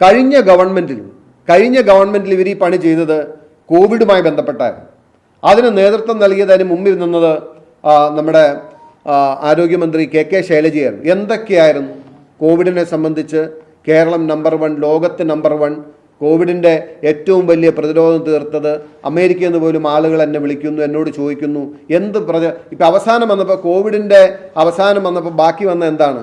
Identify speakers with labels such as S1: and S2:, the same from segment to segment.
S1: കഴിഞ്ഞ ഗവൺമെന്റിൽ കഴിഞ്ഞ ഗവൺമെന്റിൽ ഇവർ ഈ പണി ചെയ്തത് കോവിഡുമായി ബന്ധപ്പെട്ടായിരുന്നു. അതിന് നേതൃത്വം നൽകിയത് അതിന് മുമ്പിൽ നിന്നത് നമ്മുടെ ആരോഗ്യമന്ത്രി കെ കെ ശൈലജയായിരുന്നു. എന്തൊക്കെയായിരുന്നു കോവിഡിനെ സംബന്ധിച്ച് കേരളം നമ്പർ വൺ ലോകത്ത് നമ്പർ വൺ കോവിഡിന്റെ ഏറ്റവും വലിയ പ്രതിരോധം തീർത്തത് അമേരിക്കയിൽ നിന്ന് പോലും ആളുകൾ എന്നെ വിളിക്കുന്നു എന്നോട് ചോദിക്കുന്നു എന്ത് പ്രച ഇപ്പം അവസാനം വന്നപ്പോൾ കോവിഡിന്റെ അവസാനം വന്നപ്പോൾ ബാക്കി വന്ന എന്താണ്?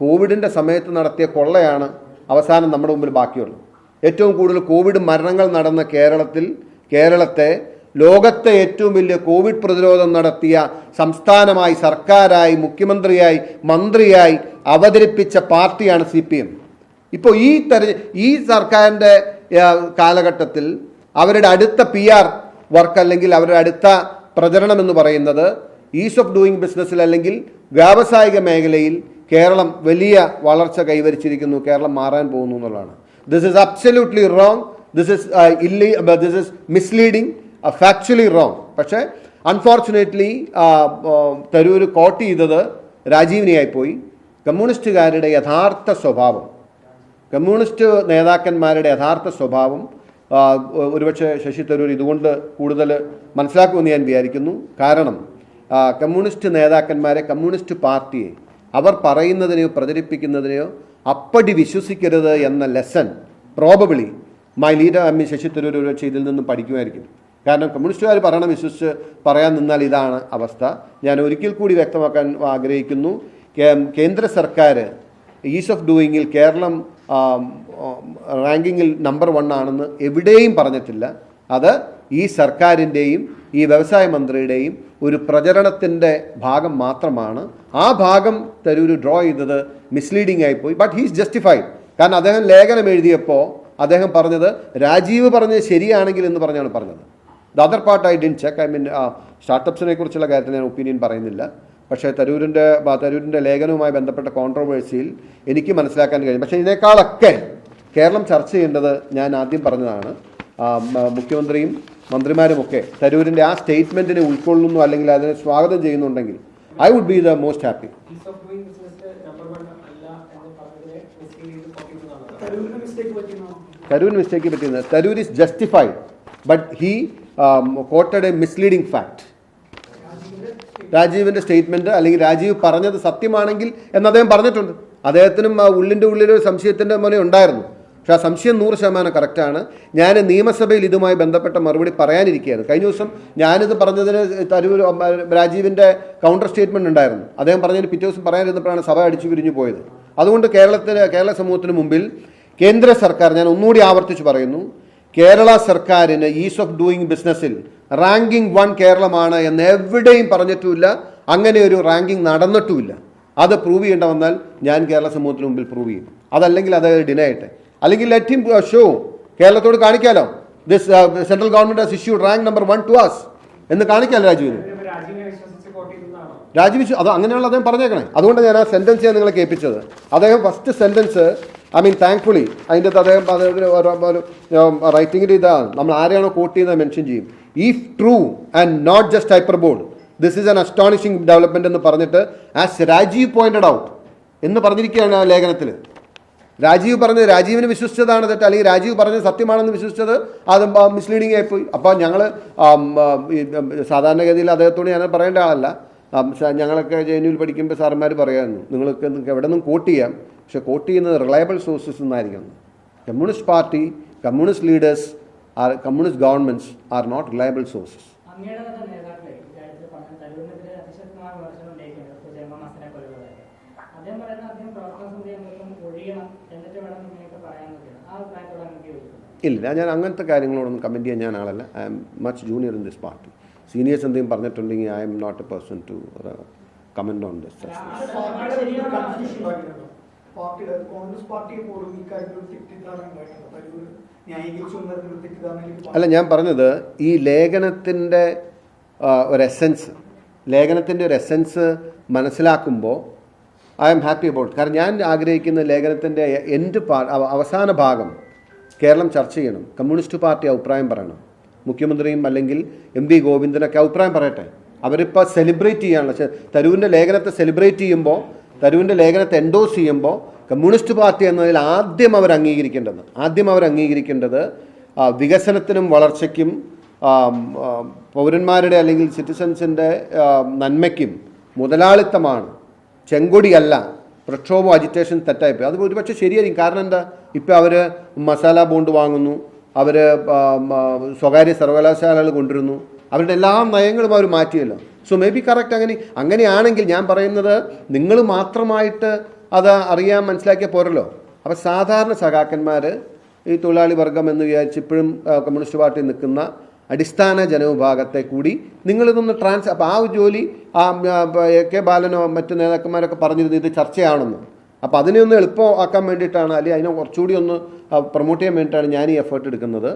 S1: കോവിഡിന്റെ സമയത്ത് നടത്തിയ കൊള്ളയാണ് അവസാനം നമ്മുടെ മുമ്പിൽ ബാക്കിയുള്ളൂ. ഏറ്റവും കൂടുതൽ കോവിഡ് മരണങ്ങൾ നടന്ന കേരളത്തിൽ കേരളത്തെ ലോകത്തെ ഏറ്റവും വലിയ കോവിഡ് പ്രതിരോധം നടത്തിയ സംസ്ഥാനമായി സർക്കാരായി മുഖ്യമന്ത്രിയായി മന്ത്രിയായി അവതരിപ്പിച്ച പാർട്ടിയാണ് സി പി എം ഇപ്പോൾ ഈ തെര ഈ സർക്കാരിന്റെ കാലഘട്ടത്തിൽ അവരുടെ അടുത്ത പി ആർ വർക്ക് അല്ലെങ്കിൽ അവരുടെ അടുത്ത പ്രചരണം എന്ന് പറയുന്നത് ഈസ് ഓഫ് ഡൂയിങ് ബിസിനസ്സിൽ അല്ലെങ്കിൽ വ്യാവസായിക മേഖലയിൽ കേരളം വലിയ വളർച്ച കൈവരിച്ചിരിക്കുന്നു കേരളം മാറാൻ പോകുന്നു എന്നുള്ളതാണ്. This is absolutely wrong this is ill this is misleading factually wrong പക്ഷേ അൺഫോർച്ചുനേറ്റ്ലി തരൂർ കോട്ട് ചെയ്തത് രാജീവിനെയായിപ്പോയി. കമ്മ്യൂണിസ്റ്റുകാരുടെ യഥാർത്ഥ സ്വഭാവം കമ്മ്യൂണിസ്റ്റ് നേതാക്കന്മാരുടെ യഥാർത്ഥ സ്വഭാവം ഒരുപക്ഷെ ശശി തരൂർ ഇതുകൊണ്ട് കൂടുതൽ മനസ്സിലാക്കുമെന്ന് ഞാൻ വിചാരിക്കുന്നു. കാരണം കമ്മ്യൂണിസ്റ്റ് നേതാക്കന്മാരെ കമ്മ്യൂണിസ്റ്റ് പാർട്ടിയെ അവർ പറയുന്നതിനെയോ പ്രചരിപ്പിക്കുന്നതിനെയോ അപ്പടി വിശ്വസിക്കരുത് എന്ന lesson probably my leader mean Shashi Tharoor ഒരുപക്ഷെ ഇതിൽ നിന്നും പഠിക്കുമായിരിക്കും. കാരണം കമ്മ്യൂണിസ്റ്റുകാർ പറയണം വിശ്വസിച്ച് പറയാൻ നിന്നാൽ ഇതാണ് അവസ്ഥ. ഞാൻ ഒരിക്കൽ കൂടി വ്യക്തമാക്കാൻ ആഗ്രഹിക്കുന്നു കേന്ദ്ര സർക്കാർ ഈസ് ഓഫ് ഡൂയിങ്ങിൽ കേരളം റാങ്കിങ്ങിൽ നമ്പർ വൺ ആണെന്ന് എവിടെയും പറഞ്ഞിട്ടില്ല. അത് ഈ സർക്കാരിന്റെയും ഈ വ്യവസായ മന്ത്രിയുടെയും ഒരു പ്രചരണത്തിന്റെ ഭാഗം മാത്രമാണ്. ആ ഭാഗം തരൂർ ഡ്രോ ചെയ്തത് മിസ്ലീഡിംഗ് ആയിപ്പോയി. ബട്ട് ഹീസ് ജസ്റ്റിഫൈഡ് കാരണം അദ്ദേഹം ലേഖനം എഴുതിയപ്പോൾ അദ്ദേഹം പറഞ്ഞത് രാജീവ് പറഞ്ഞത് ശരിയാണെങ്കിൽ എന്ന് പറഞ്ഞാണ് പറഞ്ഞത്. The other part I didn't check I mean സ്റ്റാർട്ടപ്സിനെ കുറിച്ചുള്ള കാര്യത്തിൽ ഞാൻ ഒപ്പീനിയൻ പറയുന്നില്ല. പക്ഷേ തരൂരിന്റെ തരൂരിന്റെ ലേഖനവുമായി ബന്ധപ്പെട്ട കോൺട്രവേഴ്സിയിൽ എനിക്ക് മനസ്സിലാക്കാൻ കഴിയും. പക്ഷേ ഇതിനേക്കാളൊക്കെ കേരളം ചർച്ച ചെയ്യേണ്ടത് ഞാൻ ആദ്യം പറഞ്ഞതാണ്. മുഖ്യമന്ത്രിയും മന്ത്രിമാരുമൊക്കെ തരൂരിന്റെ ആ സ്റ്റേറ്റ്മെന്റിനെ ഉൾക്കൊള്ളുന്നു അല്ലെങ്കിൽ അതിനെ സ്വാഗതം ചെയ്യുന്നുണ്ടെങ്കിൽ I would be the most happy.
S2: തരൂരിന് mistake
S1: പറ്റുന്നത് Tharoor is justified but he quoted a misleading fact രാജീവിന്റെ statement അല്ലെങ്കിൽ രാജീവ് പറഞ്ഞത് സത്യമാണെങ്കിൽ എന്ന് അദ്ദേഹം പറഞ്ഞിട്ടുണ്ട്. അദ്ദേഹത്തിനും ഉള്ളിന്റെ ഉള്ളിൽ ഒരു സംശയത്തിന്റെ മുന്നേ ഉണ്ടായിരുന്നു. പക്ഷെ ആ സംശയം നൂറ് ശതമാനം കറക്റ്റാണ്. ഞാൻ നിയമസഭയിൽ ഇതുമായി ബന്ധപ്പെട്ട മറുപടി പറയാനിരിക്കുകയാണ്. കഴിഞ്ഞ ദിവസം ഞാനിത് പറഞ്ഞതിന് തരൂർ രാജീവിന്റെ കൗണ്ടർ സ്റ്റേറ്റ്മെന്റ് ഉണ്ടായിരുന്നു. അദ്ദേഹം പറഞ്ഞതിന് പിറ്റേ ദിവസം പറയാനിരുന്നപ്പോഴാണ് സഭ അടിച്ചു പിരിഞ്ഞു പോയത്. അതുകൊണ്ട് കേരളത്തിന് കേരള സമൂഹത്തിന് മുമ്പിൽ കേന്ദ്ര സർക്കാർ ഞാൻ ഒന്നുകൂടി ആവർത്തിച്ച് പറയുന്നു കേരള സർക്കാരിന് ഈസ് ഓഫ് ഡൂയിങ് ബിസിനസ്സിൽ റാങ്കിംഗ് വൺ കേരളമാണ് എന്ന് എവിടെയും പറഞ്ഞിട്ടുമില്ല. അങ്ങനെ ഒരു റാങ്കിംഗ് നടന്നിട്ടുമില്ല. അത് പ്രൂവ് ചെയ്യേണ്ട വന്നാൽ ഞാൻ കേരള സമൂഹത്തിന് മുമ്പിൽ പ്രൂവ് ചെയ്യും. അതല്ലെങ്കിൽ അത് ഡിനേ അല്ലെങ്കിൽ ലെറ്റ് ഹിം ഷോ കേരളത്തോട് കാണിക്കാലോ. This central government has issued rank number one to us എന്ന് കാണിക്കാലോ രാജുവിന്? രാജിവെച്ചു അത് അങ്ങനെയുള്ള അദ്ദേഹം പറഞ്ഞേക്കണേ. അതുകൊണ്ട് ഞാൻ ആ സെന്റൻസ് ഞാൻ നിങ്ങളെ കേൾപ്പിച്ചത്. അദ്ദേഹം first sentence I mean thankfully അതിന്റെ അകത്ത് അദ്ദേഹം അദ്ദേഹത്തിന് റൈറ്റിംഗിൽ ഇതാണ് നമ്മൾ ആരെയാണോ കോട്ട് ചെയ്യുന്നത് മെൻഷൻ ചെയ്യും. If true and not just hyperbole this is an astonishing development എന്ന് പറഞ്ഞിട്ട് ആസ് രാജീവ് പോയിന്റഡ് ഔട്ട് എന്ന് പറഞ്ഞിരിക്കുകയാണ് ആ ലേഖനത്തിൽ രാജീവ് പറഞ്ഞത് രാജീവിന് വിശ്വസിച്ചതാണ് തെറ്റ് അല്ലെങ്കിൽ രാജീവ് പറഞ്ഞത് സത്യമാണെന്ന് വിശ്വസിച്ചത് അത് മിസ്ലീഡിംഗ് ആയിപ്പോയി അപ്പോൾ ഞങ്ങൾ സാധാരണഗതിയിൽ അദ്ദേഹത്തോട് ഞാൻ പറയേണ്ട ആളല്ല. ഞങ്ങളൊക്കെ ജെ എൻ പഠിക്കുമ്പോൾ സാറന്മാർ പറയാമായിരുന്നു നിങ്ങൾക്ക് നിങ്ങൾക്ക് എവിടെ നിന്നും കോട്ട് ചെയ്യാം പക്ഷേ കോട്ട് ചെയ്യുന്നത് reliable sources നിന്നായിരിക്കണം. Communist party communist leaders are communist governments are not reliable sources
S3: അദ്ദേഹം പറയുന്ന അദ്ദേഹം പ്രവർത്തന സമിതി ഒഴിയണം.
S1: ഇല്ല ഞാൻ അങ്ങനത്തെ കാര്യങ്ങളോടൊന്നും കമന്റ് ചെയ്യാൻ ഞാൻ ആളല്ല. I'm much junior in this party seniors എന്തെങ്കിലും പറഞ്ഞിട്ടുണ്ടെങ്കിൽ I'm not a person to comment on this അല്ല ഞാൻ പറഞ്ഞത് ഈ ലേഖനത്തിന്റെ ഒരു എസെൻസ് ലേഖനത്തിന്റെ ഒരു എസെൻസ് മനസ്സിലാക്കുമ്പോൾ ഐ എം ഹാപ്പി അബൌട്ട് കാരണം ഞാൻ ആഗ്രഹിക്കുന്ന ലേഖനത്തിന്റെ എൻഡ് പാ അവസാന ഭാഗം കേരളം ചർച്ച ചെയ്യണം. കമ്മ്യൂണിസ്റ്റ് പാർട്ടി അഭിപ്രായം പറയണം. മുഖ്യമന്ത്രിയും അല്ലെങ്കിൽ എം വി ഗോവിന്ദനൊക്കെ അഭിപ്രായം പറയട്ടെ. അവരിപ്പോൾ സെലിബ്രേറ്റ് ചെയ്യാനുള്ള തരുവിന്റെ ലേഖനത്തെ സെലിബ്രേറ്റ് ചെയ്യുമ്പോൾ തരൂരിന്റെ ലേഖനത്തെ എൻഡോസ് ചെയ്യുമ്പോൾ കമ്മ്യൂണിസ്റ്റ് പാർട്ടി എന്നതിൽ ആദ്യം അവർ അംഗീകരിക്കേണ്ടത് ആദ്യം അവർ അംഗീകരിക്കേണ്ടത് വികസനത്തിനും വളർച്ചയ്ക്കും പൗരന്മാരുടെ അല്ലെങ്കിൽ സിറ്റിസൻസിന്റെ നന്മയ്ക്കും മുതലാളിത്തമാണ്. ചെങ്കൊടിയല്ല പ്രക്ഷോഭം അജിറ്റേഷൻ തെറ്റായിപ്പോയി. അത് ഒരുപക്ഷെ ശരിയായിരിക്കും. കാരണം എന്താ? ഇപ്പം അവർ മസാല ബോണ്ട് വാങ്ങുന്നു അവർ സ്വകാര്യ സർവകലാശാലകൾ കൊണ്ടുവരുന്നു അവരുടെ എല്ലാ നയങ്ങളും അവർ മാറ്റിയല്ലോ. സോ മേ ബി കറക്റ്റ് അങ്ങനെ അങ്ങനെയാണെങ്കിൽ ഞാൻ പറയുന്നത് നിങ്ങൾ മാത്രമായിട്ട് അത് അറിയാൻ മനസ്സിലാക്കിയാൽ പോരല്ലോ. അപ്പോൾ സാധാരണ സഖാക്കന്മാർ ഈ തൊഴിലാളി വർഗം എന്ന് വിചാരിച്ച് ഇപ്പോഴും കമ്മ്യൂണിസ്റ്റ് പാർട്ടി നിൽക്കുന്ന അടിസ്ഥാന ജനവിഭാഗത്തെ കൂടി നിങ്ങളിതൊന്ന് ട്രാൻസ് അപ്പോൾ ആ ജോലി ആ, എ കെ ബാലനോ മറ്റു നേതാക്കന്മാരൊക്കെ പറഞ്ഞിരുന്നു ഇത് ചർച്ചയാണെന്ന്. അപ്പോൾ അതിനെ ഒന്ന് എളുപ്പമാക്കാൻ വേണ്ടിയിട്ടാണ് അല്ലെങ്കിൽ അതിനെ കുറച്ചുകൂടി ഒന്ന് പ്രൊമോട്ട് ചെയ്യാൻ വേണ്ടിയിട്ടാണ് ഞാൻ ഈ എഫേർട്ട് എടുക്കുന്നത്.